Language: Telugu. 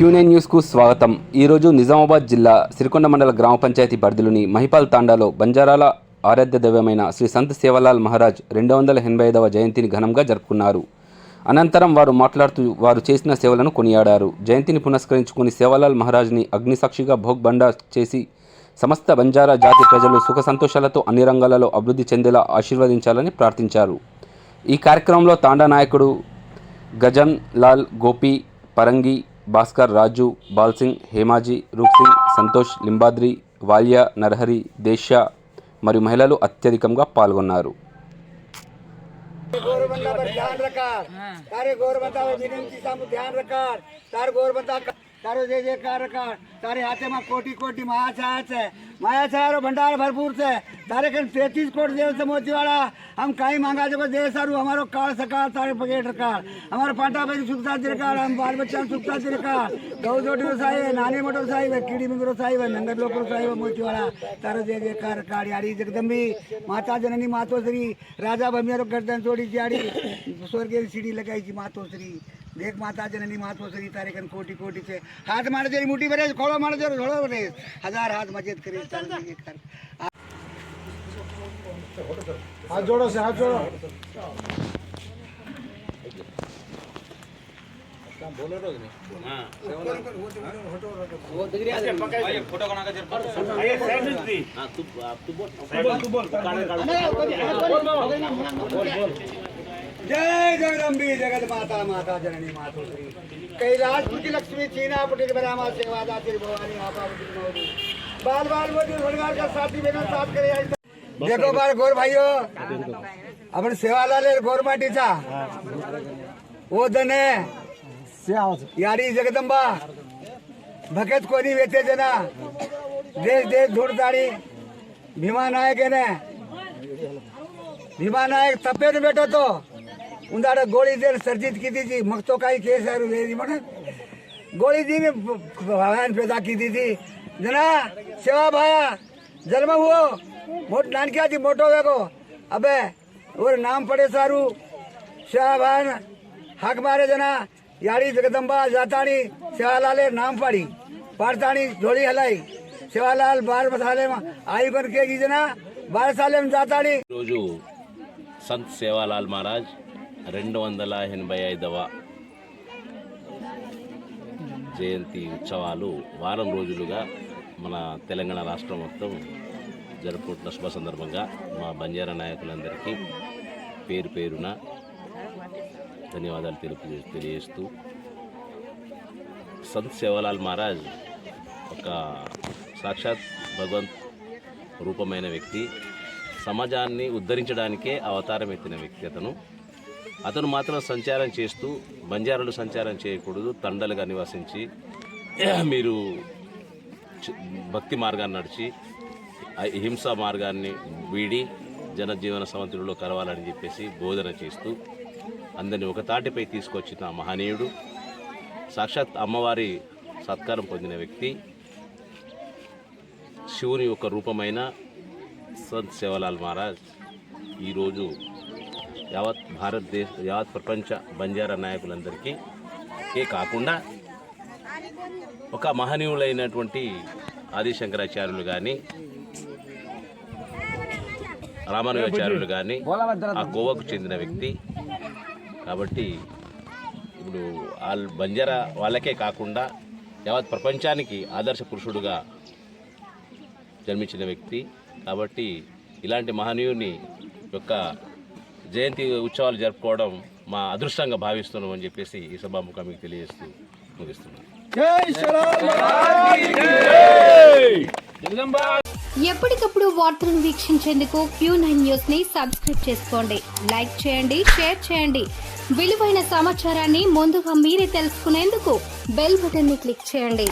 క్యూనైన్ న్యూస్కు స్వాగతం. ఈరోజు నిజామాబాద్ జిల్లా సిరికొండ మండల గ్రామ పంచాయతీ పరిధిలోని మహిపాల్ తాండాలో బంజారాల ఆరాధ్య దైవమైన శ్రీ సంత్ సేవలాల్ మహారాజ్ రెండు వందల ఎనభై ఐదవ జయంతిని ఘనంగా జరుపుకున్నారు. అనంతరం వారు మాట్లాడుతూ వారు చేసిన సేవలను కొనియాడారు. జయంతిని పునస్కరించుకుని సేవలాల్ మహారాజ్ని అగ్నిసాక్షిగా భోగ్ బండా చేసి సమస్త బంజారా జాతి ప్రజలు సుఖ సంతోషాలతో అన్ని రంగాలలో అభివృద్ధి చెందేలా ఆశీర్వదించాలని ప్రార్థించారు. ఈ కార్యక్రమంలో తాండా నాయకుడు గజన్ లాల్ గోపి పరంగి భాస్కర్ రాజు బాల్సింగ్ హేమాజీ రూప్సింగ్ సంతోష్ లింబాద్రి వాల్య నరహరి దేశ మరియు మహిళలు అత్యధికంగా పాల్గొన్నారు. તારો જે જે કાર્યકાળ તારી હાથેમાં કોટી કોટી માયાછાયા છે. માયાછાયાનો ભંડાર ભરપૂર છે. તારે કઈ તેત્રીસ કોટ દેવ છે મોતીવાળા આમ કાંઈ માંગા છે દે સારું? અમારો કાળ સકાળ, તારે પગે ટકાળ. અમારો પાટાભાઈ સુખતા દિરકાળ આમ બાર બચ્ચાનું સુખતા દિરકાળ ગૌ જોટીનો સાહેબ, નાની મોટો સાહેબ, કીડી મીંગરો સાહેબ, નંગર લોકરો સાહેબ મોતીવાળા તારો જે જે કાર્યકાળ યારી જગદંબી માતા જનની માતોશ્રી, રાજા ભમ્યારો ગરદન છોડી જાડી સ્વર્ગેરી સીડી લગાવી છે માતોશ્રી. દેખ માતાજી એની માથો છે એ તારીખ ખોટી ખોટી છે. હાથ મારે જઈ મોટી ભરે ખોળો મારે જઈ ઢોળો ભરે હજાર હાથ મજેદ કરી હાથ જોડો છે હાથ જોડો. ફોટો जय जगदम्बी जगत माता माता जननी मातोश्री कैलाशपुर की लक्ष्मी चीना पुटिक बरामा सेवा दात्री भवानी आपा बाल बाल मोदी रोज़गार का साथी बहनों साथ करे आई देखो बार गोर भाइयों। आपण सेवालाल गोर माटीचा से आओ यारी जगदंबा भगत कोणी वेते जना। देश देश धूड़ताड़ी भीमा नायक ने। भीमा नायक तपेन उन्दाड़ा गोली देर सर्जित की थी जी मक्तो का ही केस है मेरी मने। गोली दी में भगवान पैदा की थी थी। जना, सेवा भाया, जन्म हुआ। मोट नान क्या थी मोटो वे अबे, और नाम पड़े सारू। सेवा भान, हक मारे जना। यारी जगदम्बा जातानी सेवा लाले नाम पड़ी। पाड़तानी झोली हलाई। सेवा लाल बार मसाले में आयु करके की जना। बार साले में जातानी। रोजू, संत सेवालाल महाराज రెండు వందల ఎనభై ఐదవ జయంతి ఉత్సవాలు వారం రోజులుగా మన తెలంగాణ రాష్ట్రం మొత్తం జరుపుకుంటున్న శుభ సందర్భంగా మా బంజారా నాయకులందరికీ పేరు పేరున ధన్యవాదాలు తెలుపు తెలియజేస్తూ సంత్ సేవలాల్ మహారాజ్ ఒక సాక్షాత్ భగవంత్ రూపమైన వ్యక్తి సమాజాన్ని ఉద్ధరించడానికే అవతారం ఎత్తిన వ్యక్తి అతను. అతను మాత్రం సంచారం చేస్తూ బంజారాలు సంచారం చేయకూడదు తండలుగా నివసించి మీరు భక్తి మార్గాన్ని నడిచి హింసా మార్గాన్ని వీడి జనజీవన సమంతులలో కలవాలని చెప్పేసి బోధన చేస్తూ అందరిని ఒక తాటిపై తీసుకొచ్చిన మహనీయుడు సాక్షాత్ అమ్మవారి సత్కారం పొందిన వ్యక్తి శివుని యొక్క రూపమైన సంత్ సేవలాల్ మహారాజ్ ఈరోజు యావత్ భారతదేశ యావత్ ప్రపంచ బంజారా నాయకులందరికీ. ఏ కాకుండా ఒక మహనీయులైనటువంటి ఆదిశంకరాచార్యులు కానీ రామానుజాచార్యులు కానీ ఆ కోవకు చెందిన వ్యక్తి. కాబట్టి ఇప్పుడు వాళ్ళ బంజారా వాళ్ళకే కాకుండా యావత్ ప్రపంచానికి ఆదర్శ పురుషుడుగా జన్మించిన వ్యక్తి. కాబట్టి ఇలాంటి మహనీయుని యొక్క జయంతి ఉత్సవాలు జరుపుకోవడం మా అదృష్టంగా భావిస్తున్నాం అని చెప్పేసి ఈ సభాముఖం మీకు తెలియజేస్తూ ముగిస్తున్నాను. ఎప్పటికప్పుడు వార్తలను వీక్షించేందుకు క్యూ నైన్ న్యూస్ని సబ్స్క్రైబ్ చేసుకోండి. లైక్ చేయండి షేర్ చేయండి. విలువైన సమాచారాన్ని ముందుగా మీరే తెలుసుకునేందుకు బెల్ బటన్ని క్లిక్ చేయండి.